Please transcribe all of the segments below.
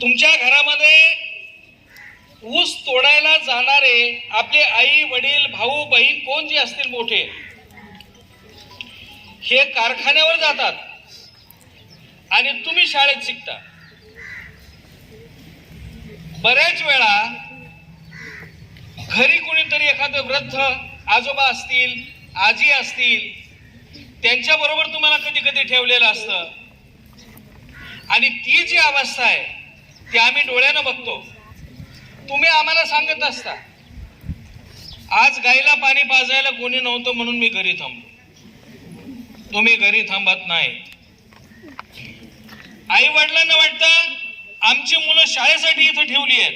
तुमच्या घरामध्ये ऊस तोडायला जाणारे आपले आई वडील भाऊ बहीण कोण जे असतील मोठे हे कारखान्यावर जातात आणि तुम्ही शाळेत शिकता. बऱ्याच वेळा घरी कोणीतरी एखादं वृद्ध आजोबा असतील आजी असतील त्यांच्या बरोबर तुम्हाला कधी कधी ठेवलेलं असतं. आणि ती जी अवस्था आहे ती आम्ही डोळ्यानं बघतो. तुम्ही आम्हाला सांगत असता आज गाईला पाणी पाजायला कोणी नव्हतं म्हणून मी घरी थांबलो. तुम्ही घरी थांबत नाही. आई वडिलांना वाटतं आमची मुलं शाळेसाठी इथं ठेवली आहेत.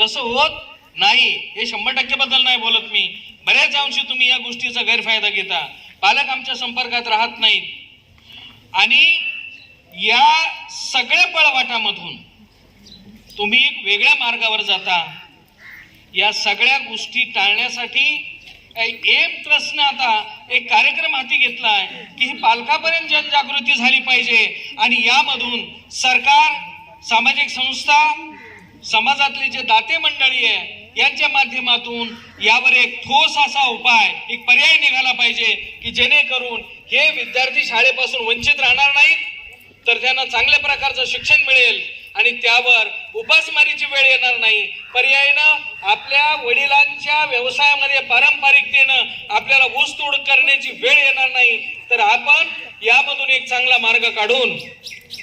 तसं होत नाही. हे शंभर टक्के बद्दल नाही बोलत मी. बऱ्याच अंशी तुम्ही या गोष्टीचा गैरफायदा घेता. पालक आमच्या संपर्कात राहत नाहीत. आणि या सगळ्या पळवाटामधून तुम्ही एक वेगळ्या मार्गावर जाता. या सगळ्या गोष्टी टाळण्यासाठी एम ट्रस्टनं आता एक कार्यक्रम हाती घेतलाय की ही पालकापर्यंत जनजागृती झाली पाहिजे आणि यामधून सरकार सामाजिक संस्था समाजातले जे दाते मंडळी आहे यांच्या माध्यमातून यावर एक ठोस असा उपाय एक पर्याय निघाला पाहिजे की जेणेकरून हे विद्यार्थी शाळेपासून वंचित राहणार नाहीत तर त्यांना चांगल्या प्रकारचं शिक्षण मिळेल आणि त्यावर उपासमारीची वेळ येणार नाही. पर्यायनं आपल्या वडिलांच्या व्यवसायामध्ये पारंपरिकतेनं आपल्याला ऊसतोड करण्याची वेळ येणार नाही. तर आपण यामधून एक चांगला मार्ग काढून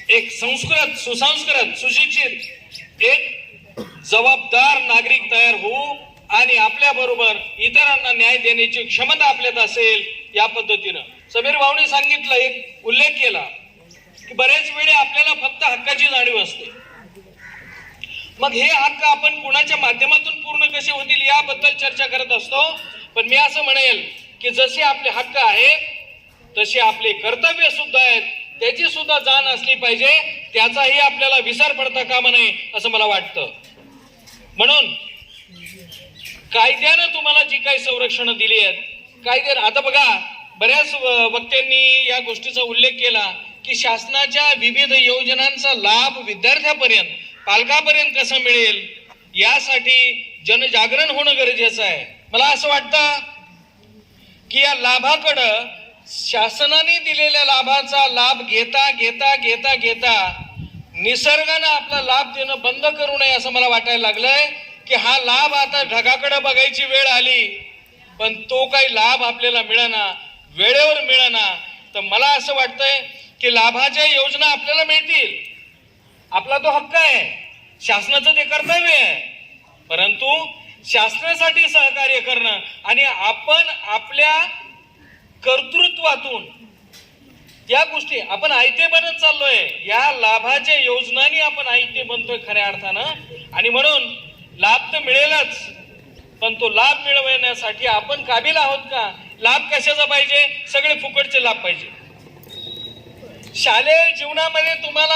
एक संस्कृत सुसंस्कृत सुशिक्षित एक जबाबदार नागरिक तयार होऊ आणि आपल्या बरोबर इतरांना न्याय देण्याची क्षमता आपल्यात असेल या पद्धतीनं. समीर भाऊने सांगितलं एक उल्लेख केला. की बऱ्याच वेळे आपल्याला फक्त हक्काची जाणीव असते. मग हे हक्क आपण कोणाच्या माध्यमातून पूर्ण कसे होतील याबद्दल चर्चा करत असतो. पण मी असं म्हणेल की जसे आपले हक्क आहेत तसे आपले कर्तव्य सुद्धा आहेत त्याची सुद्धा जाण असली पाहिजे त्याचाही आपल्याला विसर पडता कामा नये असं मला वाटतं. म्हणून कायद्यानं तुम्हाला जी काही संरक्षण दिली आहेत कायद्यानं आता बघा बऱ्याच वक्त्यांनी या गोष्टीचा उल्लेख केला. की शासनाच्या विविध योजनांचा लाभ विद्यार्थ्यापर्यंत पालकापर्यंत कसा मिळेल? यासाठी जनजागरण होणं गरजेचं आहे. मला असं वाटतं की या लाभाकडं शासनाने दिलेल्या लाभाचा लाभ घेता घेता घेता घेता निसर्गानं आपला लाभ देणं बंद करू नये असं मला वाटायला लागलंय की हा लाभ आता ढगाकडे बघायची वेळ आली पण तो काही लाभ आपल्याला मिळना वेळेवर मिळना तर मला असं वाटतंय की लाभाच्या योजना आपल्याला मिळतील. आपला तो हक्क आहे. शासनाचं ते कर्तव्य आहे. परंतु शासनासाठी सहकार्य करणं आणि आपण आपल्या कर्तृत्वातून या गोष्टी आपण आयते बनत चाललोय या लाभाच्या योजनांनी आपण आयते बनतोय खऱ्या अर्थानं. आणि म्हणून लाभ तर मिळेलच पण तो लाभ मिळवण्यासाठी आपण काबिल आहोत का? लाभ कशाचा पाहिजे? सगळे फुकटचे लाभ पाहिजे. शालेय जीवनामध्ये तुम्हाला